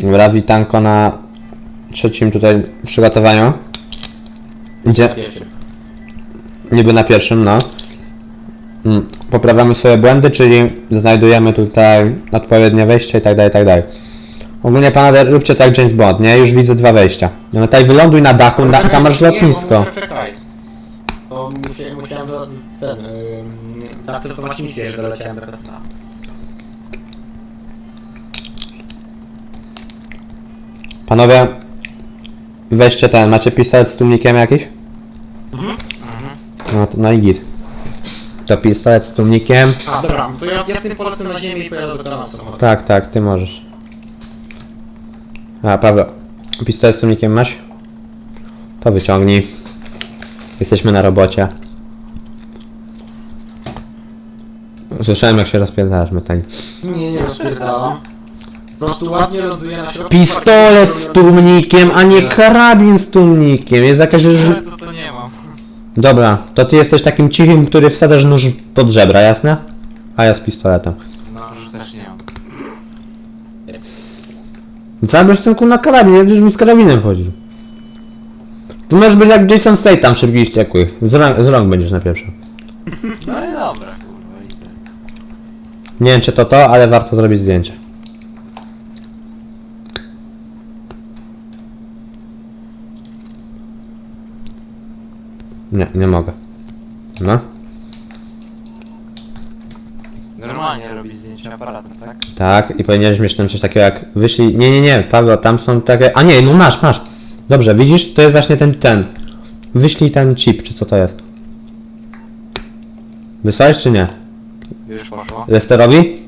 Dobra, witanko na trzecim tutaj przygotowaniu. Idzie, Pierwszy. niby na pierwszym, no. Mm, Poprawiamy swoje błędy, czyli znajdujemy tutaj odpowiednie wejście i tak dalej, i tak dalej. Ogólnie panowie, róbcie tak James Bond, nie? Już widzę dwa wejścia. No tutaj wyląduj na dachu, na, tam masz Nie, lotnisko. bo Czekaj. Bo musiałem, musiałem za ten... Yy, zaakceptować misję, że doleciałem do kasyna. Panowie, weźcie ten, macie pistolet z tłumnikiem jakiś? No to no i git. To pistolet z tłumnikiem. A, dobra, to ja, ja tym polecę na ziemię i pojadę do kanału samochodu. Tak, tak, ty możesz. A, Paweł, pistolet z tłumnikiem masz? To wyciągnij. Jesteśmy na robocie. Słyszałem jak się rozpierdalasz, metali. Nie, nie rozpierdalam. Po prostu ładnie ląduje na środku. Pistolet z tłumnikiem, a nie karabin z tłumnikiem. Jest jakaś... Ale to to nie mam. Dobra, to ty jesteś takim cichym, który wsadzasz nóż pod żebra, jasne? A ja z pistoletem. No, że też nie mam. Zabierz synku na karabin, przecież mi z karabinem chodził. Tu możesz być jak Jason Statham, szybki i wściekły. Z rąk, z rąk będziesz na pierwszy. No i dobra, kurwa. idę. Nie wiem czy to to, ale warto zrobić zdjęcie. Nie, nie mogę. No, Normalnie robić zdjęcia aparatem, tak? tak, i powinieneś mieć tam coś takiego jak wyślij... Nie, nie, nie, Paweł, tam są takie... A nie, no masz, masz. Dobrze, widzisz? To jest właśnie ten, ten. Wyślij ten chip, czy co to jest. Wysłałeś czy nie? Już poszło. Lesterowi?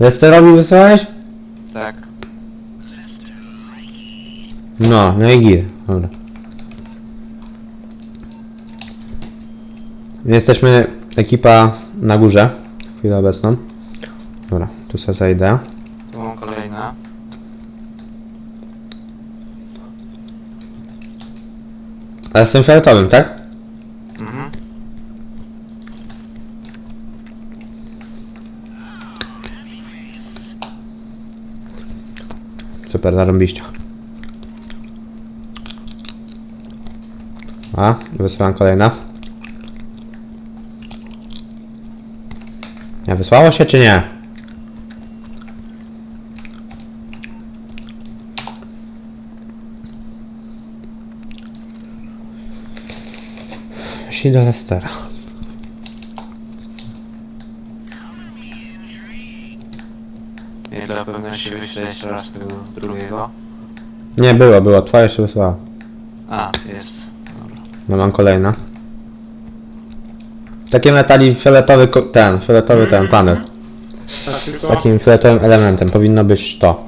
Lesterowi wysłałeś? Tak. No, no i gir. Dobra. Jesteśmy ekipa na górze. w Chwilę obecną. Dobra, tu sobie zajdę. Tu mam kolejne. Ale z tym fioletowym, tak? Mhm. Super, zarąbiście. A, wysyłam kolejna. Nie, wysłało się czy nie? Wsi do Lestera. I dla pewności wyślę jeszcze raz tego drugiego. Nie, było, było. Twoje się wysłało. A, jest. Dobra. No mam kolejna. Takie metali fioletowy, ko- ten, fioletowy ten panel. Tak, Z tylko takim fioletowym elementem. Powinno być to.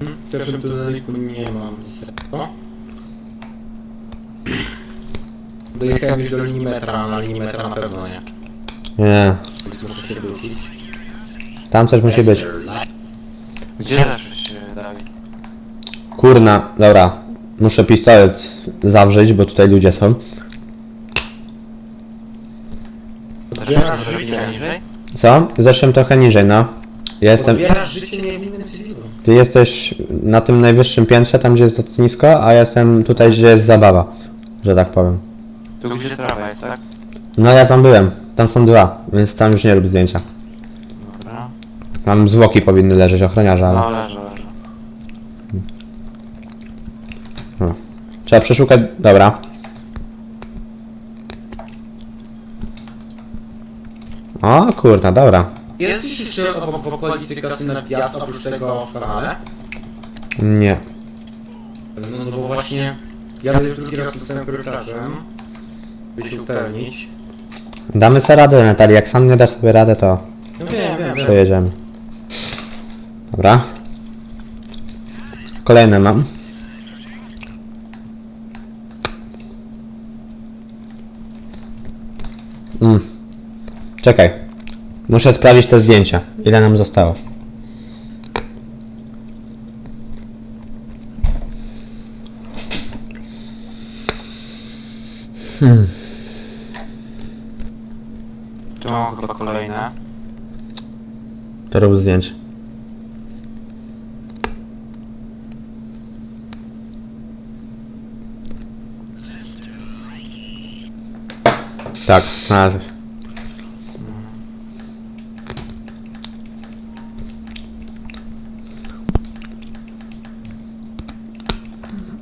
w pierwszym tuneliku nie mam niestety. O. Dojechałem już do linii metra, na linii metra na pewno nie. Nie, Więc muszę się wrócić. tam coś musi być. Gdzie zeszłeś, Dawid? Kurna, dobra. Muszę pistolet zawrzeć, bo tutaj ludzie są. Niżej? Co? Zeszłem trochę niżej, no. Ja jestem... Odbierasz życie niewinnym cywilom. Ty jesteś na tym najwyższym piętrze, tam gdzie jest lotnisko, a ja jestem tutaj, gdzie jest zabawa. Że tak powiem. Tu gdzie trawa jest, tak? No ja tam byłem. Tam są dwa, więc tam już nie rób zdjęcia. Dobra. Tam zwłoki powinny leżeć, ochroniarza, ale... No, leży, leży. No. Trzeba przeszukać... Dobra. O kurna, dobra. Jesteś jeszcze obok w okolicy kasyna Gwiazd, oprócz tego w kanale? Nie. No, no bo właśnie jadę już drugi raz tym samym korytarzem, by się upewnić. Damy sobie radę, Natalii. Jak sam nie dasz sobie radę, to No wiem, wiem, wiem. przejedziemy. Dobra. Kolejne mam. Mm. Czekaj. Muszę sprawdzić te zdjęcia. Ile nam zostało? Hmm. Tu mam chyba kolejne. To rób zdjęcie. Tak, znalazłeś.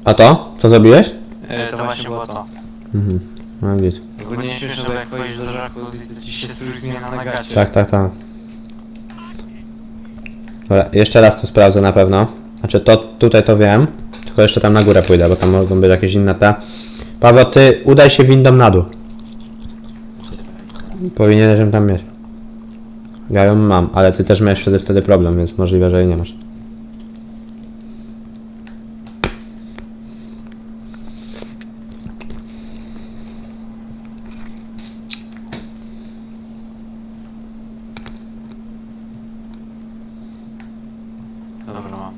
A to? Co zrobiłeś? E, to właśnie było to. Mhm. No widzisz. Ogólnie śmieszne, bo jak wchodzisz do jacuzzi, to ci się strój zmienia na gacie. Tak, tak, tak. Dobra, jeszcze raz to sprawdzę na pewno. Znaczy to tutaj to wiem, tylko jeszcze tam na górę pójdę, bo tam mogą być jakieś inne te. Paweł, ty udaj się windą na dół. Powinieneś ją tam mieć. Ja ją mam, ale ty też miałeś wtedy wtedy problem, więc możliwe, że jej nie masz. Dobra, mam.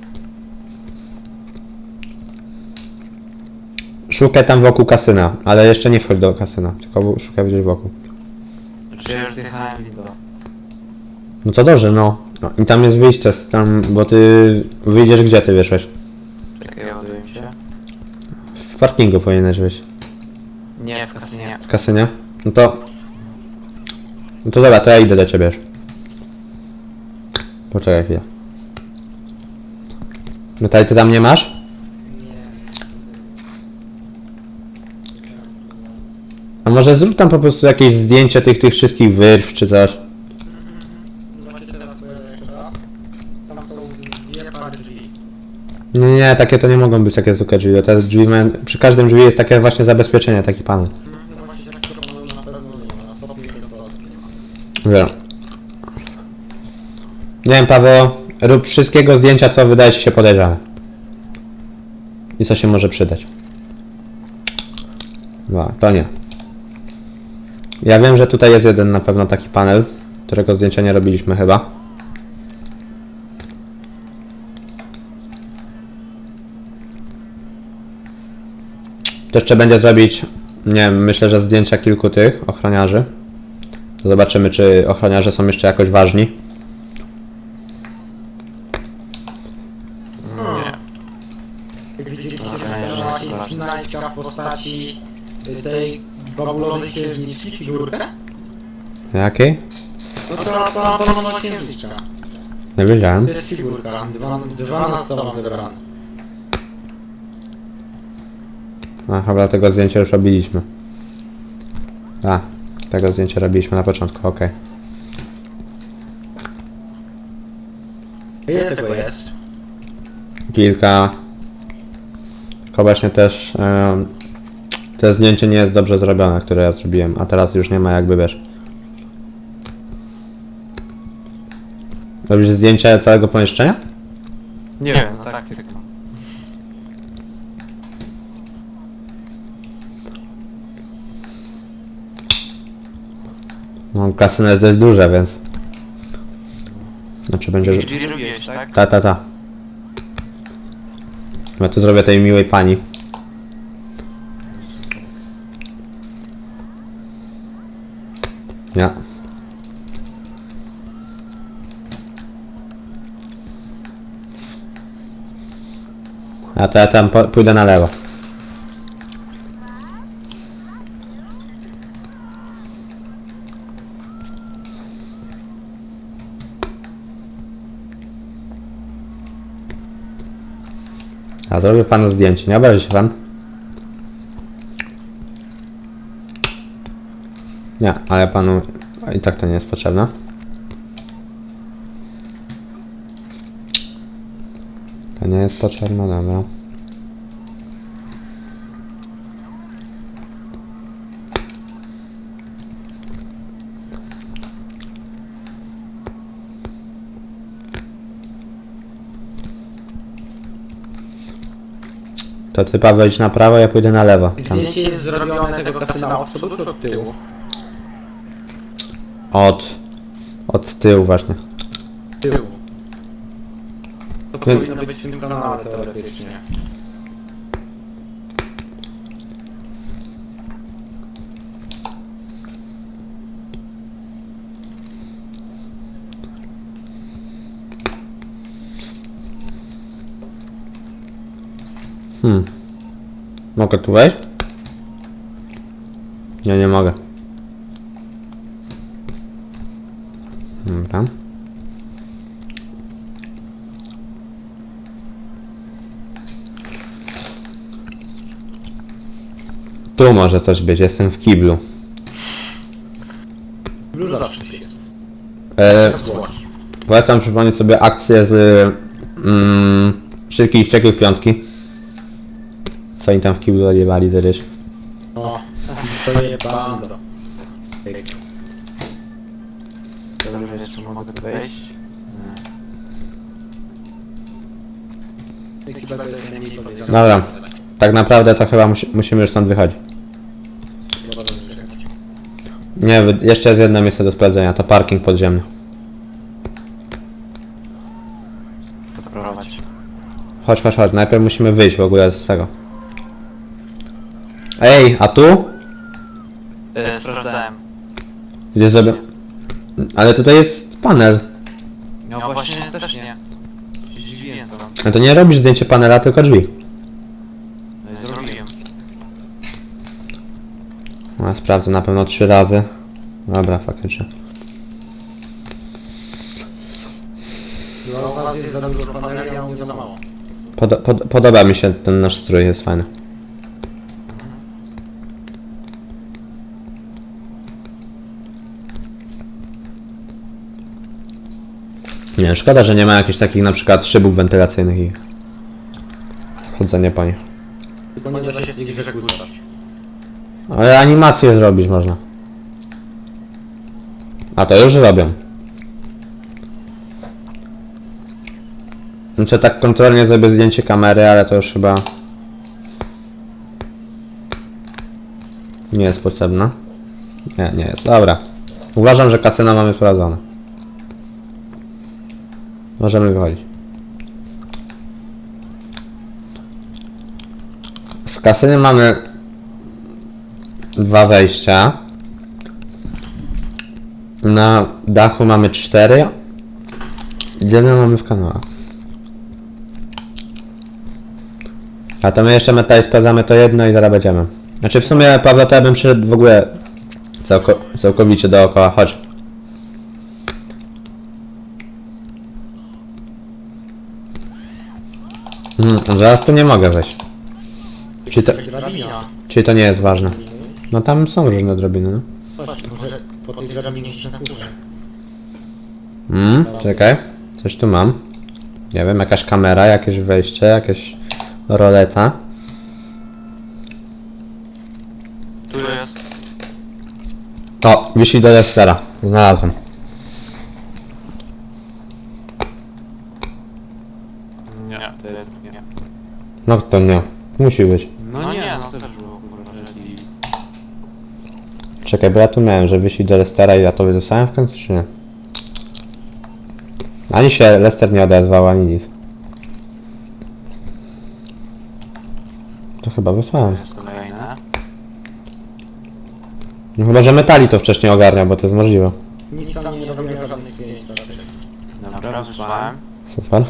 Szukaj tam wokół kasyna, ale jeszcze nie wchodź do kasyna, tylko szukaj gdzieś wokół. Znaczy ja już zjechałem. No to dobrze, no. no. I tam jest wyjście, z tam, bo ty wyjdziesz gdzie ty wyszłeś? Czekaj, ładuję się. W parkingu powinieneś wyjść. Nie, w kasynie. W kasynie? No to... No to dobra, to ja idę do ciebie już. Poczekaj chwilę. No tutaj ty tam nie masz? A może zrób tam po prostu jakieś zdjęcie tych, tych wszystkich wyrw czy coś. Teraz drzwi. Nie, nie, takie to nie mogą być takie zwykłe drzwi, te drzwi mają, przy każdym drzwi jest takie właśnie zabezpieczenie, taki panel. No właśnie tak to nie ma. 150% nie ma. Wiem. Nie wiem, Paweł, rób wszystkiego zdjęcia, co wydaje ci się podejrzane. I co się może przydać. No, to nie. Ja wiem, że tutaj jest jeden na pewno taki panel, którego zdjęcia nie robiliśmy chyba. To jeszcze będzie zrobić, nie wiem, myślę, że zdjęcia kilku tych ochroniarzy. Zobaczymy, czy ochroniarze są jeszcze jakoś ważni. Widzieliście, że jest znajdźka w postaci tej babulowej księżniczki, figurkę? Jakiej? No to to babulowa księżniczka. Nie wiedziałem. To jest figurka, dwa, 12 mam zebrane. A, chyba tego zdjęcia już robiliśmy. A, tego zdjęcia robiliśmy na początku, okej. Ile tego jest? Kilka. Tylko właśnie też em, to zdjęcie nie jest dobrze zrobione, które ja zrobiłem, a teraz już nie ma jakby wiesz. Robisz zdjęcie całego pomieszczenia? Nie wiem, no tak cykl. No, kasyno jest dość duże, więc... Znaczy będzie... Robiłeś, tak? Ta, ta, ta. Ja tu zrobię tej miłej pani. Nie. A to ja tam pójdę na lewo. A zrobię panu zdjęcie, nie obrazi się pan? Nie, ale panu i tak to nie jest potrzebne. To nie jest potrzebne, dobra. To ty Paweł na prawo, ja pójdę na lewo. Tam. Zdjęcie jest zrobione tego kasyna od przodu czy od tyłu? Od. Od tyłu właśnie. Tyłu. To Nie- powinno być w tym kanale teoretycznie. Hmm. Mogę tu wejść? Nie, nie mogę. Dobra. Tu może coś być, jestem w kiblu. Już zawsze jest. E, polecam przypomnieć sobie akcję z mm, Szybkich i Wściekłych Piątki. Co oni tam w kiblu odjewali, zerzysz? O, to je bando. Pyk. Mogę tu wejść. Nie. Chyba to jest najmniej. Dobra. Tak naprawdę to chyba musi, musimy już stąd wychodzić. Nie, wy- jeszcze jest jedno miejsce do sprawdzenia, to parking podziemny. To prowadź. Chodź, chodź, chodź, najpierw musimy wyjść w ogóle z tego. Ej, a tu? E, sprawdzałem. Gdzie sobie... Ale tutaj jest panel. No właśnie też nie. Się Zdziwiłem. A to nie robisz zdjęcie panela, tylko drzwi. No i zrobiłem. No, sprawdzę na pewno trzy razy. Dobra, faktycznie. No, u was jest za dużo paneli, a u mnie za mało. Pod, pod, podoba mi się ten nasz strój, jest fajny. Nie, szkoda, że nie ma jakichś takich na przykład szybów wentylacyjnych i chodzenie po nich. Tylko nie da się grze kurzać. Ale animację zrobić można. A to już robią. Znaczy tak kontrolnie zrobię zdjęcie kamery, ale to już chyba nie jest potrzebne. Nie, nie jest. Dobra. Uważam, że kasyno mamy sprawdzone. Możemy wychodzić. Z kasyny mamy dwa wejścia. Na dachu mamy cztery. My mamy w kanałach? A to my jeszcze tutaj sprawdzamy to jedno i zaraz będziemy. Znaczy w sumie Paweł to ja bym przyszedł w ogóle całko, całkowicie dookoła. Chodź. Hmm, zaraz tu nie mogę wejść. Czy to, Drabina. czyli to nie jest ważne? No tam są różne drabiny, no. Właśnie, może po tej drabinie iść na górze. Mm, czekaj. Coś tu mam. Nie wiem, jakaś kamera, jakieś wejście, jakieś roleta. Tu jest. O, wisi do Lestera. Znalazłem. Nie, to jest nie. No to nie. Musi być. No nie, no też było kurwa, że i... Czekaj, bo ja tu miałem, że wisi do Lestera i ja to wysłałem w końcu, czy nie? Ani się Lester nie odezwał, ani nic. To chyba wysłałem. jest kolejne. No chyba, że Metali to wcześniej ogarnia, bo to jest możliwe. Nic tam nie robiłem żadnych zdjęć. Dobra, wysłałem. Super.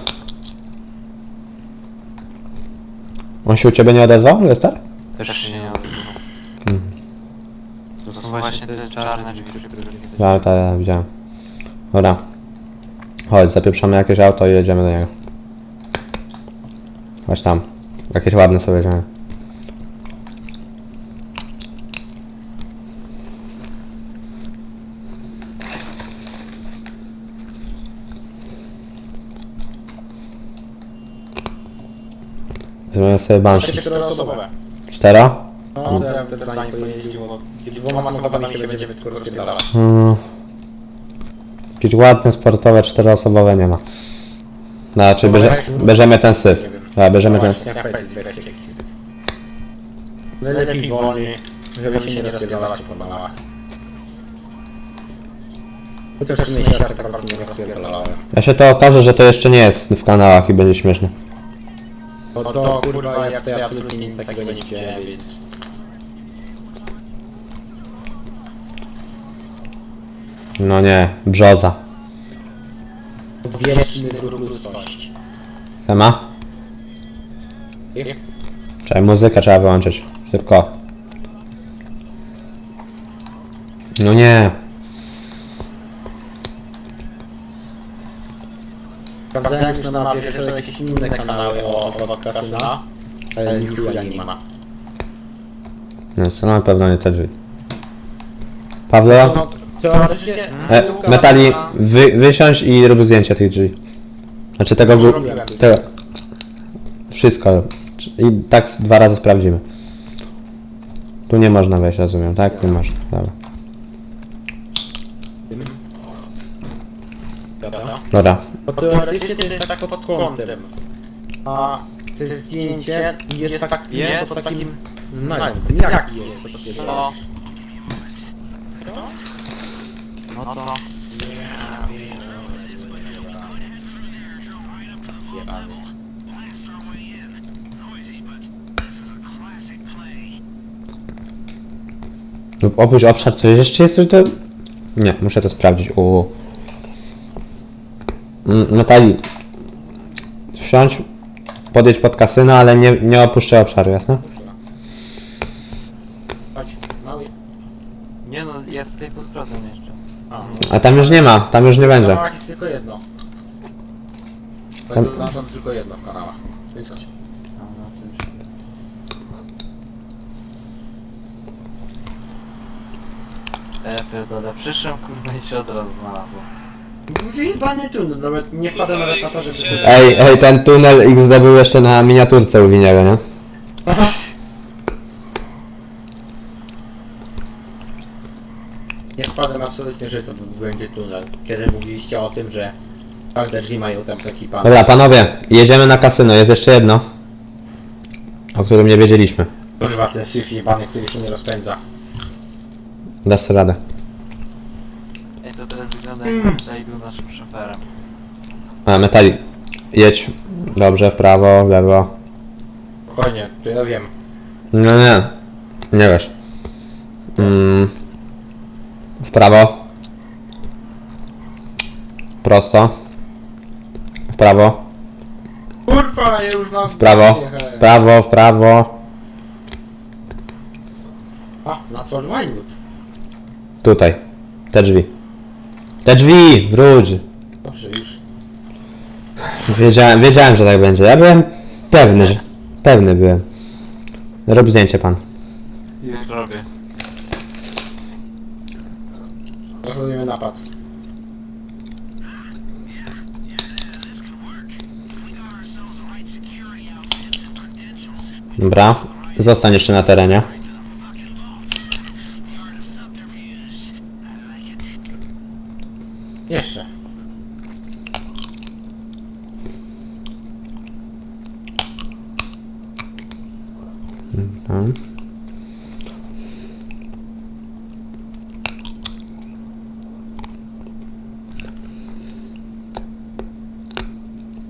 On się u ciebie nie odezwał, Lester? Też się nie odbyło. To są właśnie te czarne drzwi, przy których jesteś. Ja, to ja widziałem. Dobra. Chodź, zapieprzamy jakieś auto i jedziemy do niego. Chodź tam. Jakieś ładne sobie weźmiemy. Sobie banszki. Czteroosobowe. Cztero? No, to ja wtedy za nim pojeździło. Dwoma samochodami się będziemy tylko rozpierdalać. Jakieś ładne, sportowe, czteroosobowe nie ma. Znaczy, bierze, bierzemy ten syf. Ja, bierzemy ten jak syp. Najlepiej wolniej, żeby się nie po banałach. Chociaż w sumie się aż tak bardzo nie rozpierdalałem. Ja się to okaże, że to jeszcze nie jest w kanałach i będzie śmieszne. Bo to kurwa, ja tutaj absolutnie nic takiego nie widziałem, więc... No nie, brzoza. Odwieczny wróg ludzkości. Ema? Czekaj, muzykę trzeba wyłączyć. Szybko. No nie. Sprawdzałem już na mapie, że są jakieś inne kanały o obok kasyna, ale nic chuja nie ma. Nie, to na pewno nie te drzwi. Pawlo, No, teoretycznie... e, metali, wy, wysiądź i rób zdjęcie tych drzwi. Znaczy tego... gó- Tego. Wszystko. I tak dwa razy sprawdzimy. Tu nie można wejść, rozumiem, tak? Nie można, dobra. Dobra. Dobra. Bo teoretycznie to jest tak pod kątem. A to zdjęcie jest tak Jest pod takim nagiem. Jaki jest to takie? No. No to... Lub opuść obszar, coś jeszcze jest to? Nie, muszę to sprawdzić. U. Natalii. Wsiądź, podjedź pod kasyno, ale nie, nie opuszczaj obszaru, jasne? Chodź, mały. Nie no, ja tutaj pod jeszcze. A, A tam już nie ma, tam już nie będzie. kanałach jest tylko jedno. To jest zaznaczone tylko jedno w kanałach. Więc chodź. No, no to już... Pierdolę, przyszłem kurwa i się od razu znalazło. Wyjebany tunel, nawet nie wpadłem nawet na to, żeby... Ej, ej, ten tunel XD był jeszcze na miniaturce u Winiego, nie? Nie wpadłem absolutnie, że to będzie tunel. Kiedy mówiliście o tym, że każde drzwi mają tam taki pan. Dobra, panowie, jedziemy na kasyno, jest jeszcze jedno. O którym nie wiedzieliśmy. Kurwa, ten syf jebany, który się nie rozpędza. Dasz radę. To wygląda jak tutaj był naszym szoferem. A, metali. Jedź. Dobrze, w prawo, w lewo. Spokojnie, to ja wiem. No nie. Nie wiesz. Mm. W prawo. Prosto. W prawo. Kurwa, ja już mam... W prawo. W prawo, w prawo. A, na Winewood. Tutaj. Te drzwi. Te drzwi! Wróć! Dobrze, już. Wiedziałem, wiedziałem, że tak będzie. Ja byłem pewny, że... Pewny byłem. Rób zdjęcie pan. Już robię. Zachodujemy napad. Dobra. Zostań jeszcze na terenie. Jeszcze. Mhm.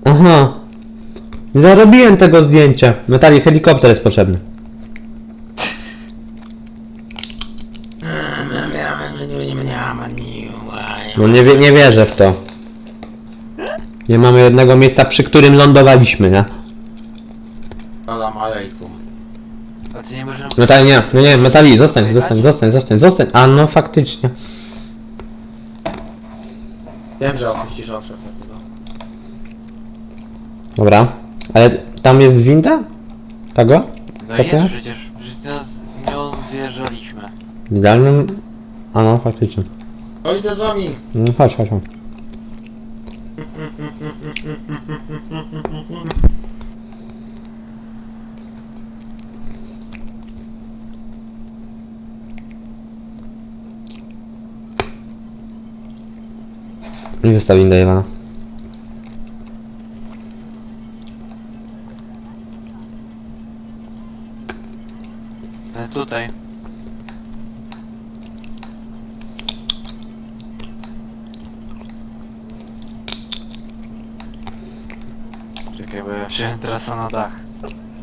Aha. Zarobiłem tego zdjęcia. Metali, helikopter jest potrzebny. No nie, nie wierzę w to. Nie mamy jednego miejsca, przy którym lądowaliśmy, nie? Salam alejkum. Co nie możemy... Metali, nie, nie, nie, metali, zostań, zostań, zostań, zostań, zostań. A no faktycznie. Wiem, że opuścisz obszar takiego. Dobra. Ale tam jest winda? Tego? No Proszę? jest przecież, przecież z nią, z nią zjeżdżaliśmy. W idealnym... A no, faktycznie. O, idę z wami. No chodź, chodź, chodź. I wystaw windę Iwana. E, tutaj. Czekaj, bo ja wziąłem teraz na dach.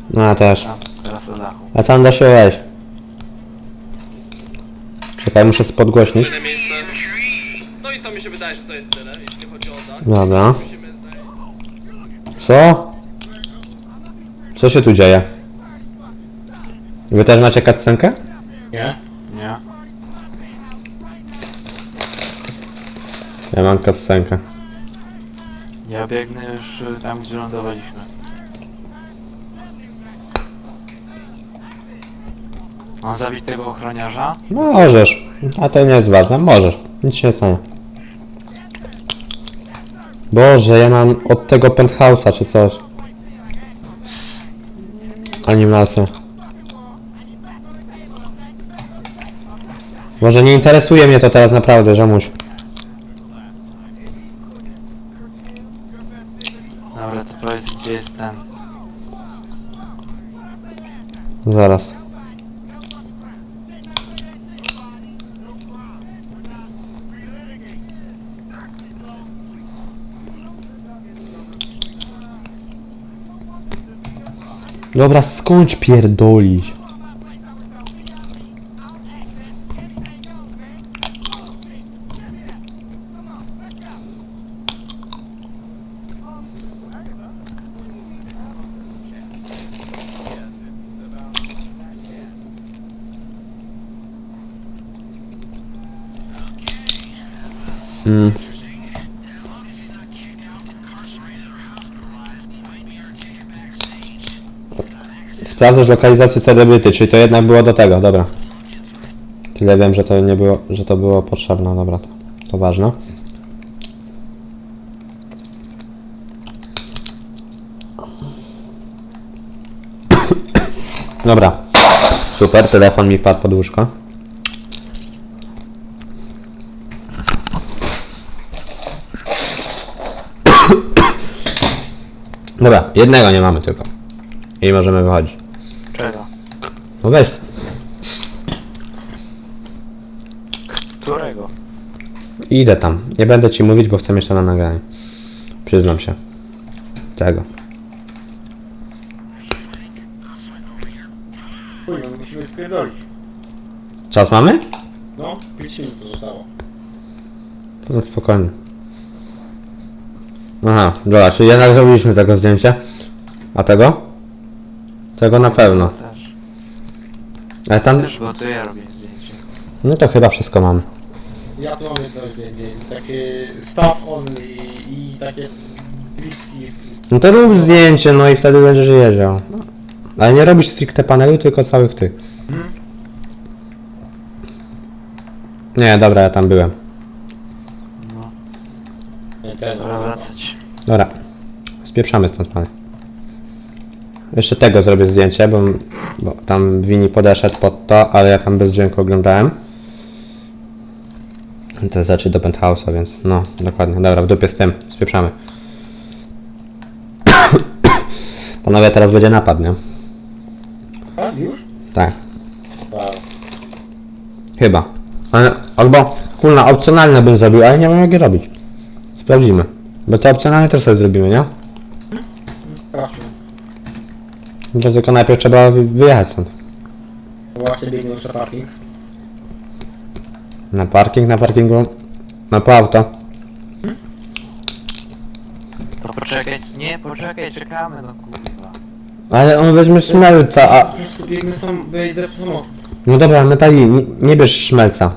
No ja też. Tam, teraz na dachu. A tam da się wejść. Czekaj, muszę podgłośnić. Miejsce. Mi się wydaje, że to jest tyle, jeśli chodzi o dach. Dobra. Musimy. Co? Co się tu dzieje? Wy też macie cutscenkę? Nie? Nie? Ja mam cutscenkę. Ja biegnę już y, tam, gdzie lądowaliśmy. Mam zabić tego ochroniarza? Możesz. A to nie jest ważne. Możesz. Nic się nie stanie. Boże, ja mam od tego penthouse'a czy coś. Animację. Może nie interesuje mnie to teraz naprawdę, żamuś. Dobra, to powiedz, gdzie jest ten. Zaraz. Dobra, skończ pierdolić. Sprawdzasz lokalizację celebryty, czyli to jednak było do tego, dobra. Tyle wiem, że to nie było, że to było potrzebne, dobra, to, to ważne. Dobra, super, telefon mi wpadł pod łóżko. Dobra, jednego nie mamy tylko. I możemy wychodzić. No weź. Którego? Idę tam. Nie będę ci mówić, bo chcę mieć to na nagraniu. Przyznam się. Tego. Chuj, no musimy spierdolić. Czas mamy? No, 5 minut pozostało. No spokojnie. Aha, dobra, czyli jednak zrobiliśmy tego zdjęcia. A tego? Tego na pewno. Ale tam... Też, bo to ja robię zdjęcie. No to chyba wszystko mamy. Ja tu mam jedno zdjęcie, takie staff only i takie bitki. No to rób zdjęcie, no i wtedy będziesz jeździł. Ale nie robisz stricte panelu, tylko całych tych. Mhm. Nie, dobra, ja tam byłem. No. Nie, ten, Dobra, wracać. Dobra. Spieprzamy stąd, panie. Jeszcze tego zrobię zdjęcie, bo, bo tam Wini podeszedł pod to, ale ja tam bez dźwięku oglądałem. To jest raczej do penthouse'a, więc no, dokładnie. Dobra, w dupie z tym. Spieprzamy. Panowie, teraz będzie napad, nie? A, już? Tak. Wow. Chyba. Ale, albo, kurna, opcjonalne bym zrobił, ale nie wiem jak je robić. Sprawdzimy. Bo to opcjonalne też sobie zrobimy, nie? Sprawdźmy. No To tylko najpierw trzeba wy- wyjechać stąd. Właśnie biegnie już na parking. Na parking, na parkingu. Na po auto. To poczekaj. Nie, poczekaj, czekamy, no kurwa. Ale on weźmie szmelca, a... Po prostu biegnę sam, wejdę w samochód. No dobra, metali, nie, nie bierz szmelca.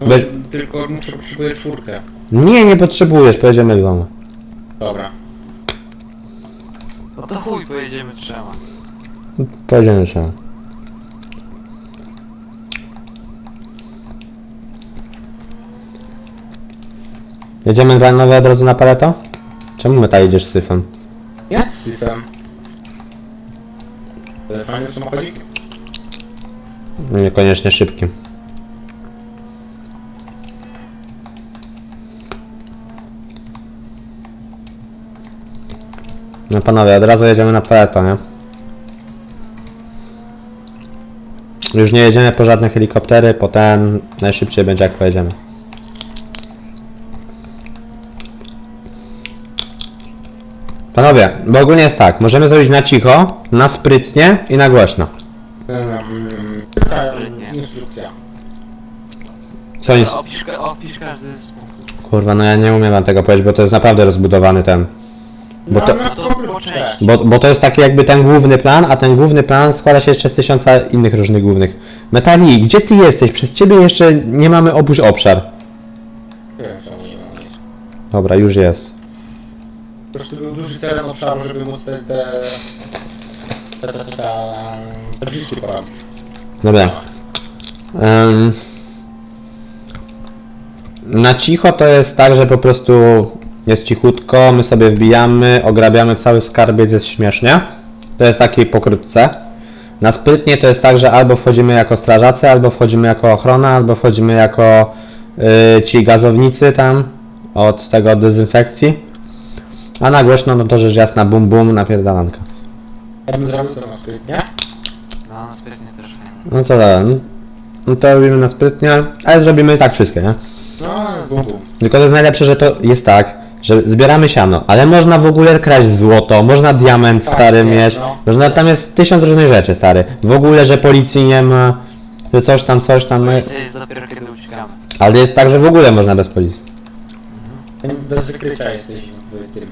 No, Weź- Tylko muszę potrzebuję czwórkę. Nie, nie potrzebujesz, pojedziemy dwoma. Dobra. No to chuj, pojedziemy trzema. Pojedziemy się. Jedziemy granowe od razu na paleto? Czemu meta jedziesz z syfem? Ja z syfem. Fajny samochodzik? Niekoniecznie szybkim. No panowie, od razu jedziemy na paleto, nie? Już nie jedziemy po żadne helikoptery, potem najszybciej będzie jak pojedziemy. Panowie, bo ogólnie jest tak, możemy zrobić na cicho, na sprytnie i na głośno. Taka Sprytnie. instrukcja. Co nic... Opisz, ka- opisz każdy z punktów. Kurwa, no ja nie umiem wam tego powiedzieć, bo to jest naprawdę rozbudowany ten. Bo No, to- na No to. Po części. Bo, bo to jest taki jakby ten główny plan, a ten główny plan składa się jeszcze z tysiąca innych różnych głównych. Metali, gdzie ty jesteś? Przez ciebie jeszcze nie mamy obuś obszar. Nie ma nic. Dobra, już jest. Po prostu był duży teren obszaru, żeby móc te... te... te... te... te... te... te drzwiczki porobić. Dobra. Em, na cicho to jest tak, że po prostu jest cichutko, my sobie wbijamy, ograbiamy cały skarbiec, jest śmiesznie. To jest taki pokrótce. Na sprytnie to jest tak, że albo wchodzimy jako strażacy, albo wchodzimy jako ochrona, albo wchodzimy jako y, ci gazownicy tam od tego od dezynfekcji. A na głośno no to rzecz jasna bum bum napierdalanka. Ja bym zrobił to na sprytnie. No, sprytnie też fajnie. No to dobra. no- No to robimy na sprytnie, ale zrobimy i tak wszystkie, nie? No, bum bum. Tylko to jest najlepsze, że to jest tak, że zbieramy siano, ale można w ogóle kraść złoto, można diament Tak, stary nie, mieć, no. można, tam jest tysiąc różnych rzeczy stary. W ogóle, że policji nie ma, że coś tam, coś tam, no, Policja jest dopiero kiedy uciekamy. ale jest tak, że w ogóle można bez policji. Bez wykrycia jesteś w tym.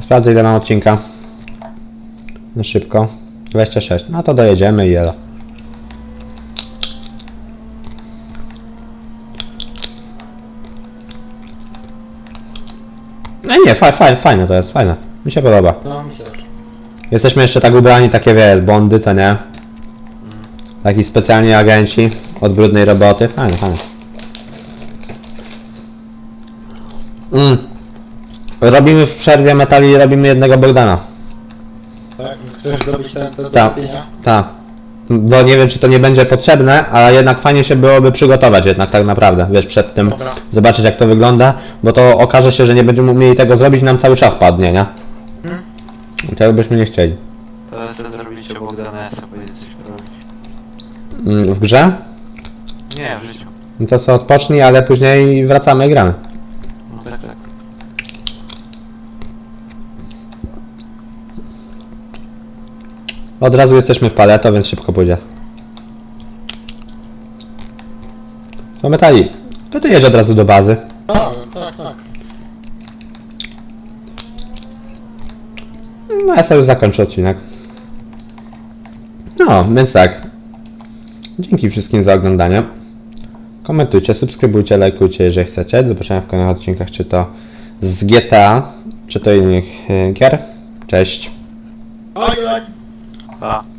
Sprawdzę ile mam odcinka. No szybko. 26. No to dojedziemy i jelo. Nie, faj, faj, fajne to jest, fajne. Mi się podoba. No, mi się też. Jesteśmy jeszcze tak ubrani, takie wiesz, bondy, co nie? Taki specjalni agenci od brudnej roboty. Fajne, fajne. Mm. Robimy w przerwie metali, robimy jednego Bogdana. Tak? Chcesz zrobić ten, ten Tak. kupienia? Tak. Bo nie wiem, czy to nie będzie potrzebne, ale jednak fajnie się byłoby przygotować jednak tak naprawdę, wiesz, przed tym. Dobra. Zobaczyć jak to wygląda, bo to okaże się, że nie będziemy umieli tego zrobić, nam cały czas padnie, nie? Mhm. I tego byśmy nie chcieli. To chcę zrobić obok DNS-a, coś porobić. Mm, W grze? Nie, w życiu. No to sobie odpocznij, ale później wracamy i gramy. No tak, tak. Od razu jesteśmy w paleto, więc szybko pójdzie. No metali, to ty jedź od razu do bazy. Tak, tak, tak. No ja sobie zakończę odcinek. No, więc tak. Dzięki wszystkim za oglądanie. Komentujcie, subskrybujcie, lajkujcie, jeżeli chcecie. Do zobaczenia w kolejnych odcinkach, czy to z GTA, czy to innych e, gier. Cześć. Oj, oj. 啊。